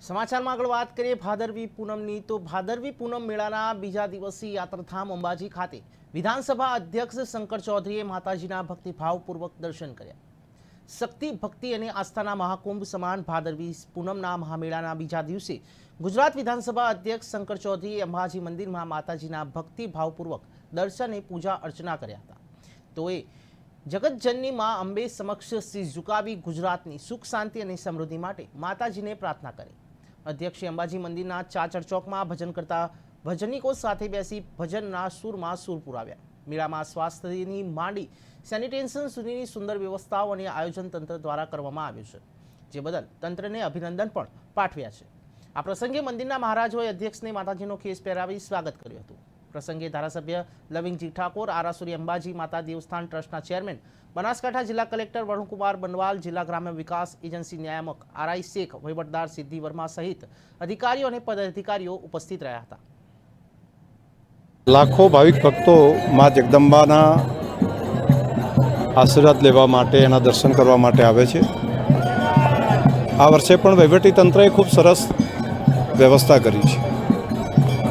સમાચારમાં આગળ વાત કરીએ ભાદરવી પૂનમની, તો ભાદરવી પૂનમ મેળાના બીજા દિવસે યાત્રાધામ અંબાજી ખાતે વિધાનસભા અધ્યક્ષ શંકર ચૌધરીએ માતાજીના ભક્તિભાવપૂર્વક દર્શન કર્યા. શક્તિ, ભક્તિ અને આસ્થાના મહાકુંભ સમાન ભાદરવી પૂનમના મહામેળાના બીજા દિવસે ગુજરાત વિધાનસભા અધ્યક્ષ શંકર ચૌધરીએ અંબાજી મંદિરમાં માતાજીના ભક્તિભાવપૂર્વક દર્શન પૂજા અર્ચના કર્યા હતા. તો એ જગતજનની માં અંબે સમક્ષ સિંહ ઝુકાવી ગુજરાતની સુખ, શાંતિ અને સમૃદ્ધિ માટે માતાજીને પ્રાર્થના કરી. અધ્યક્ષે અંબાજી મંદિરના ચાચર ચોકમાં ભજન કરતા ભજનિકો સાથે બેસી ભજનના સૂરમાં સૂર પુરાવ્યા. મેળામાં સ્વાસ્થ્યની માંડી સેનિટેશન સુધીની સુંદર વ્યવસ્થાઓ અને આયોજન તંત્ર દ્વારા કરવામાં આવ્યું છે, જે બદલ તંત્રને અભિનંદન પણ પાઠવ્યા છે. આ પ્રસંગે મંદિરના મહારાજોએ અધ્યક્ષને માતાજીનો ખેસ પહેરાવી સ્વાગત કર્યું હતું. પ્રસંગે ધારાસભ્ય લવિંગજી ઠાકોર, આરાસુરી અંબાજી માતા દેવસ્થાન ટ્રસ્ટના ચેરમેન, બનાસકાંઠા જિલ્લા કલેક્ટર વરુણકુમાર બનવાલ, જિલ્લા ગ્રામ્ય વિકાસ એજન્સી નિયામક આરઆઈ શેખ, વહીવટદાર સિદ્ધિ વર્મા સહિત અધિકારીઓ અને પદાધિકારીઓ ઉપસ્થિત રહ્યા હતા. લાખો ભાવિક ભક્તો મા જગદંબાના આશીર્વાદ લેવા માટે, એના દર્શન કરવા માટે આવે છે. આ વર્ષે પણ વહીવટી તંત્રએ ખૂબ સરસ વ્યવસ્થા કરી છે.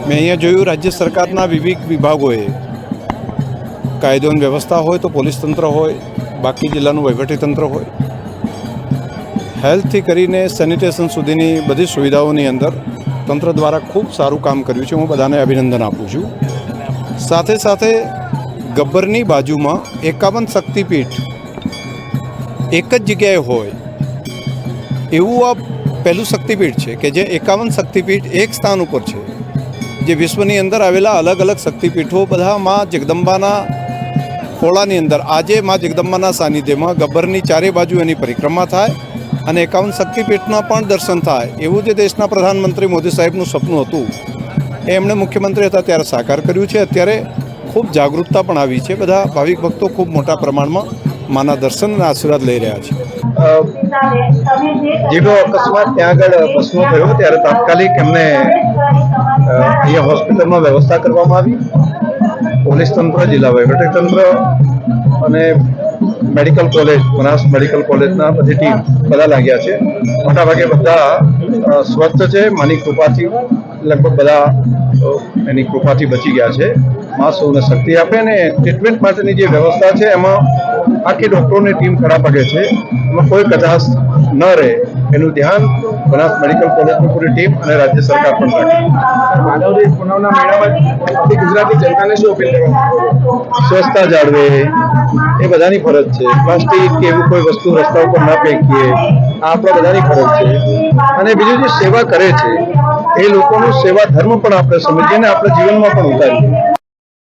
મેં અહીંયા જોયું રાજ્ય સરકારના વિવિધ વિભાગોએ કાયદોની વ્યવસ્થા હોય તો પોલીસ તંત્ર હોય, બાકી જિલ્લાનું તંત્ર હોય. હેલ્થથી કરીને સેનિટેશન સુધીની બધી સુવિધાઓની અંદર તંત્ર દ્વારા ખૂબ સારું કામ કર્યું છે. હું બધાને અભિનંદન આપું છું. સાથે સાથે ગબ્બરની બાજુમાં એકાવન શક્તિપીઠ એક જ જગ્યાએ હોય એવું આ પહેલું શક્તિપીઠ છે કે જે એકાવન શક્તિપીઠ એક સ્થાન ઉપર છે. જે વિશ્વની અંદર આવેલા અલગ અલગ શક્તિપીઠો બધા માં જગદંબાના ખોળાની અંદર. આજે માં જગદંબાના સાનિધ્યમાં ગબ્બરની ચારે બાજુ એની પરિક્રમા થાય અને એકાવન શક્તિપીઠના પણ દર્શન થાય. એવું જે દેશના પ્રધાનમંત્રી મોદી સાહેબનું સપનું હતું, એ એમણે મુખ્યમંત્રી હતા ત્યારે સાકાર કર્યું છે. અત્યારે ખૂબ જાગૃતતા પણ આવી છે. બધા ભાવિક ભક્તો ખૂબ મોટા પ્રમાણમાં માના દર્શન અને આશીર્વાદ લઈ રહ્યા છે. જેનો અકસ્માત ત્યાં આગળ બસનો થયો ત્યારે તાત્કાલિક એમને અહીંયા હોસ્પિટલમાં વ્યવસ્થા કરવામાં આવી. પોલીસ તંત્ર, જિલ્લા તંત્ર અને મેડિકલ કોલેજ, બનાસ મેડિકલ કોલેજના બધી ટીમ બધા લાગ્યા છે. મોટાભાગે બધા સ્વસ્થ છે, માની કૃપાથી લગભગ બધા એની કૃપાથી બચી ગયા છે. મા સૌને શક્તિ આપે અને ટ્રીટમેન્ટ માટેની જે વ્યવસ્થા છે, એમાં આખી ડૉક્ટરોની ટીમ ખરાબ પગે છે. એમાં કોઈ કચાશ ન રહે. એનું ધ્યાન બનાસ મેડિકલ કોલેજની પૂરી ટીમ અને રાજ્ય સરકાર પણ રાખે. ગુજરાતી જનતાને શું અપીલ કરવા સ્વચ્છતા જાળવે. એ બધાની ફરજ છે. પ્લાસ્ટિક કે એવું કોઈ વસ્તુ રસ્તા ઉપર ન ફેંકીએ. આ આપણા બધાની ફરજ છે. અને બીજું જે સેવા કરે છે એ લોકોનું સેવા ધર્મ પણ આપણે સમજીએ ને આપણે જીવનમાં પણ ઉતારીએ.